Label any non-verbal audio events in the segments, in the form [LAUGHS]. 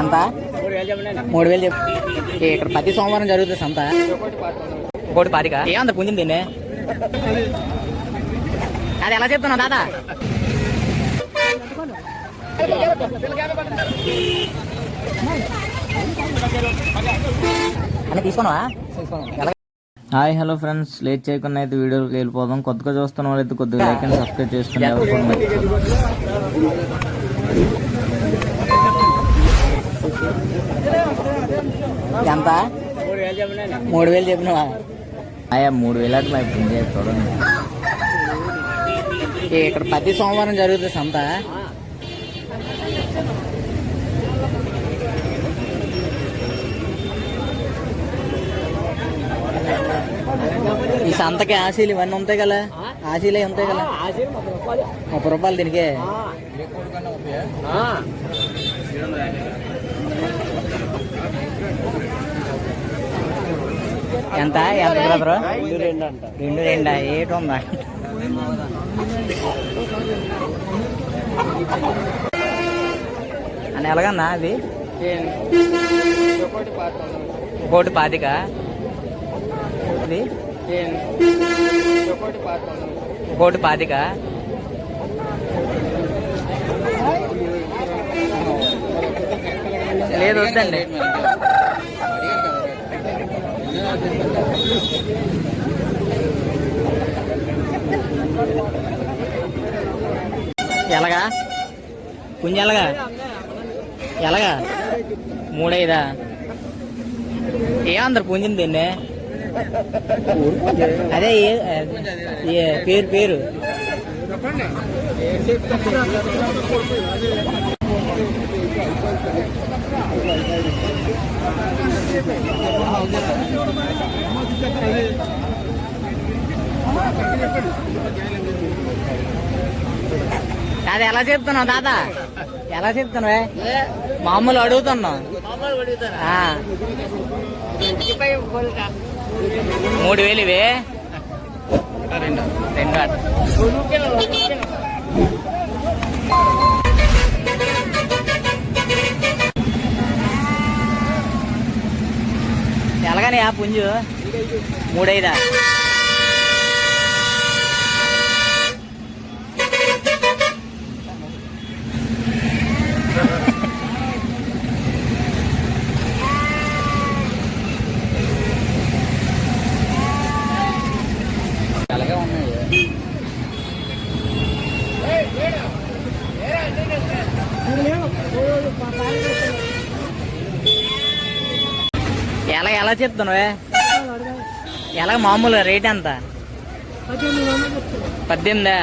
ఎంత మూడు వేలు చెప్పు. ఇక్కడ ప్రతి సోమవారం జరుగుతుంది సంత ఒకటి పాతిక? ఏమంత పుంజింది దీన్ని అది ఎలా చెప్తున్నావు దాదా? అని తీసుకున్నావా? Hi hello friends. లేట్ చేయకుండా అయితే వీడియోకి వెళ్ళిపోదాం. కొత్తగా చూస్తున్న వాళ్ళైతే కొద్దిగా లైక్ అండ్ సబ్స్క్రైబ్ చేసుకుని ఎంత మూడు వేలు చెప్పినవా ఆయా మూడు వేలు చూడండి. ఏ, ఇక్కడ ప్రతి సోమవారం జరుగుతుంది సంత? ఈ సంతకి ఆశీలు ఇవన్నీ ఉంటాయి కదా? ఆశీలే ఉంటాయి కదా? ముప్పై రూపాయలు దీనికి? ఎంత? ఎంత బ్రదరు రెండు రెండా? ఏటి ఉందా? అని ఎలాగన్నా అది? ఒకటి పాతిక? అది కోటి పాతిక? లేదు వద్దండి. ఎలాగా? పుంజ ఎలాగా? ఎలాగా? మూడైదా? ఏ అందరు పుంజింది దీన్ని అదే ఏ- పేరు పేరు? అది ఎలా చెప్తున్నావు దాదా? ఎలా చెప్తున్నావే? మామూలు అడుగుతున్నావు. మూడు వేలు ఇవే? రెండు రెండు అట. ఎలాగని ఆ పుంజు మూడైదా అలాగే ఉన్నాయి ఎలా ఎలా చెప్తున్నావే? ఎలా మామూలు రేట్ ఎంత? పద్దెనిమిదా?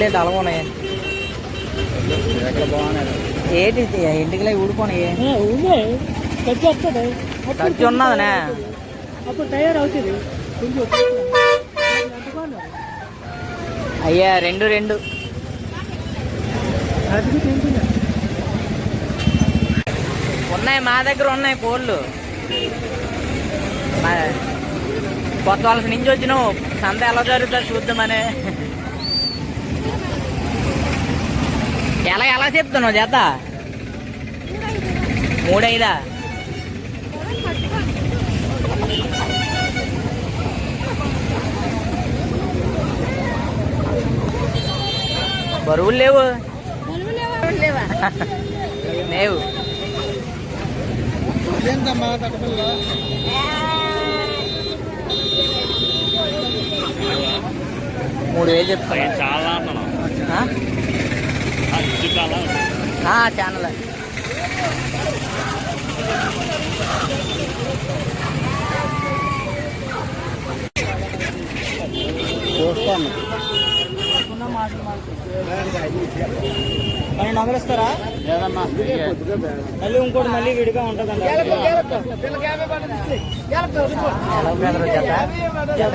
లేదు అలాగున్నాయి ఏంటి ఇంటికి ఊడిపోనాయి ఖర్చు ఉన్నదనే? అప్పుడు తయారు అవుతుంది. కొంచెం అయ్యా రెండు రెండు. ఉన్నాయి మా దగ్గర ఉన్నాయి కోళ్ళు. కొత్త వలస నుంచి వచ్చినావు. సంత ఎలా జరుగుతుంది చూద్దామని. ఎలా ఎలా చెప్తున్నావు చేత మూడైదా? బరువులు లేవు? [LAUGHS] లేవు. మూడు వేలు చెప్తాను చాలా ఛానల్ చూస్తాను లేదన్నా మళ్ళీ ఇంకోటి మళ్ళీ విడిగా ఉంటుందండి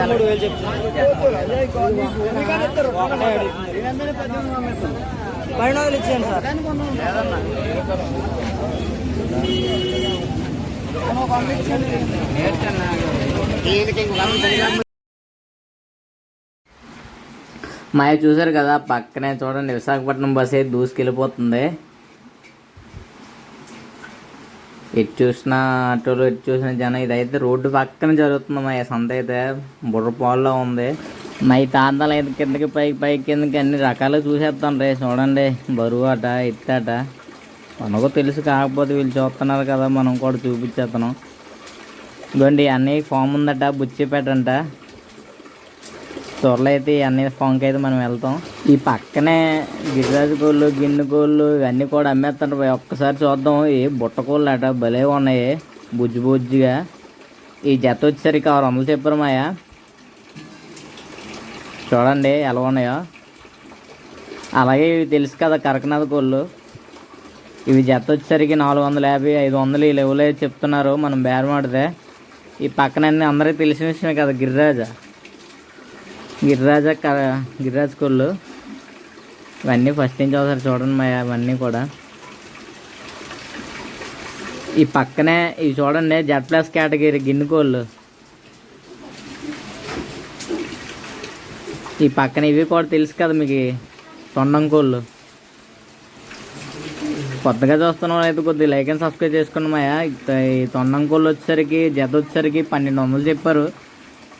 మూడు వేలు అడుగుతున్నారు. పైన వందలు ఇచ్చేయండి సార్. మాయ చూసారు కదా పక్కనే చూడండి విశాఖపట్నం బస్ అయితే దూసుకెళ్ళిపోతుంది. ఎటు చూసిన ఆటోలు ఎటు చూసిన జనం ఇదైతే రోడ్డు పక్కన జరుగుతుంది మా సంత అయితే బుర్ర పాల్లో ఉంది. మా ఈ తాతాలు అయితే కిందకి పైకి పైకి కిందకి అన్ని రకాలు చూసేస్తాను రే చూడండి బరువు అట ఎత్తాట మనకు తెలుసు కాకపోతే వీళ్ళు చూస్తున్నారు కదా మనం కూడా చూపించేస్తాను ఇదిగోండి అన్నీ ఫామ్ ఉందట బుచ్చిపేట అంట త్వరలో అయితే అన్ని ఫామ్కి అయితే మనం వెళ్తాం. ఈ పక్కనే గిరిరాజు కోళ్ళు గిన్నె కోళ్ళు ఇవన్నీ కూడా అమ్మేస్తాడు పోయి ఒక్కసారి చూద్దాం. ఈ బుట్ట కోళ్ళు అట భలే ఉన్నాయి. బుజ్జి బుజ్జిగా. ఈ జత వచ్చేసరికి ఆరు వందలు చెప్పారు మాయ. చూడండి ఎలా ఉన్నాయో. అలాగే ఇవి తెలుసు కదా కరకనాథ కోళ్ళు. ఇవి జత వచ్చేసరికి నాలుగు వందల యాభై ఐదు వందలు ఈ లెవెల్ చెప్తున్నారు. మనం బేరమాడితే ఈ పక్కన అన్ని అందరికీ తెలిసిన విషయమే కదా గిరిరాజా. గిరిరాజ క గిరిరాజ్ కోళ్ళు ఇవన్నీ ఫస్ట్ నుంచి ఒకసారి చూడండి మా అవన్నీ కూడా. ఈ పక్కనే ఇవి చూడండి జెడ్ ప్లస్ కేటగిరీ గిన్నె కోళ్ళు ఈ పక్కన ఇవి కూడా తెలుసు కదా మీకు తొండం కోళ్ళు కొత్తగా చూస్తున్న వాళ్ళు అయితే కొద్దిగా లైక్ అండ్ సబ్స్క్రైబ్ చేసుకున్నామయ్యా ఈ తొండం కోళ్ళు వచ్చేసరికి జత వచ్చేసరికి పన్నెండు వందలు చెప్పారు.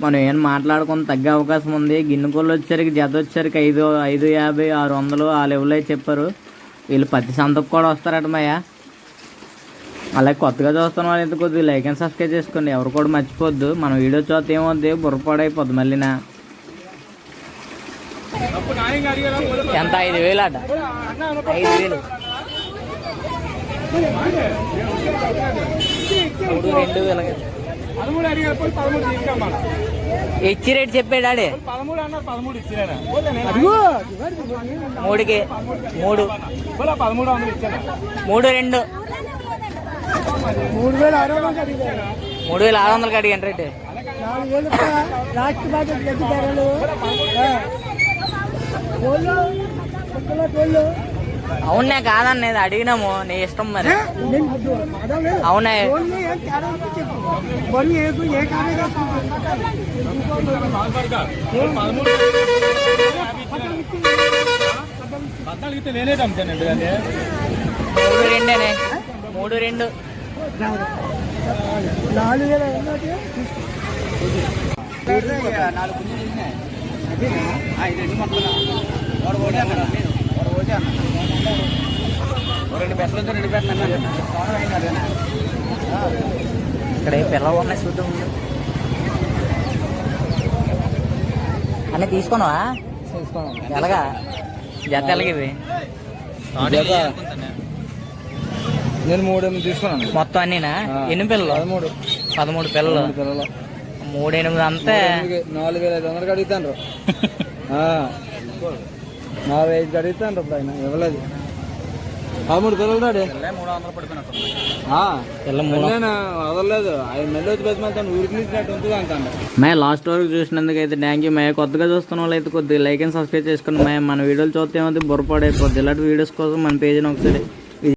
మనం ఏం మాట్లాడుకుని తగ్గే అవకాశం ఉంది. గిన్నెకోళ్ళు వచ్చేసరికి జత వచ్చేసరికి ఐదు ఐదు యాభై ఆరు వందలు ఆ లెవెల్లో చెప్పారు. వీళ్ళు పత్తి సంతకు కూడా వస్తారట మాయా. అలాగే కొత్తగా చూస్తున్న వాళ్ళు ఎంత కొద్దిగా లైక్ అండ్ సబ్స్క్రైబ్ చేసుకోండి. ఎవరు కూడా మర్చిపోద్దు. మన వీడియో చూస్తే ఏమవుద్ది? బుర్రపాడైపోద్ది మళ్ళీనా. ఎంత? ఐదు వేలు అట ఐదు వేలు. మూడు రెండు వేలకి పదమూడు అడిగారు పదమూడు తీసుకురమ్మా ఇచ్చి రేట్ చెప్పాడు ఆడే మూడుకి మూడు మూడు రెండు మూడు వేల ఆరు వందలు అడిగారు మూడు వేల ఆరు వందలకి అడిగాను రేట్ నాలుగు అవునే కాదన్నది అడిగినాము. నీ ఇష్టం మరి. అవునే. మూడు రెండేనే. మూడు రెండు. నాలుగు ఇక్కడ ఏ పిల్లలు ఉన్నాయి చూద్దాం. అన్నీ తీసుకున్నావా? ఎలాగా? జత ఎలాగ నేను మూడు ఎనిమిది తీసుకున్నాను. మొత్తం అన్నీనా? ఎన్ని పిల్లలు? పదమూడు. పదమూడు పిల్లలు. పిల్లలు. మూడు ఎనిమిది అంతే. నాలుగు వేల ఐదు వందలకి అడుగుతాను నాలుగు ఐదు అడుగుతాను ఆయన ఇవ్వలేదు. పదమూడు పిల్లలు రాడే వదలలేదు. వచ్చి ఊరికి ఉంటుంది అంటాను మే లాస్ట్ వరకు చూసినందుకు అయితే థ్యాంక్ యూ మే కొత్తగా చూస్తున్న వాళ్ళు అయితే కొద్దిగా లైక్ అండ్ సబ్స్క్రైబ్ చేసుకుని మే మన వీడియోలు చూస్తే ఏమైతే బుర్రపాడైపోద్ది. ఇలాంటి వీడియోస్ కోసం మన పేజ్ని ఒకసారి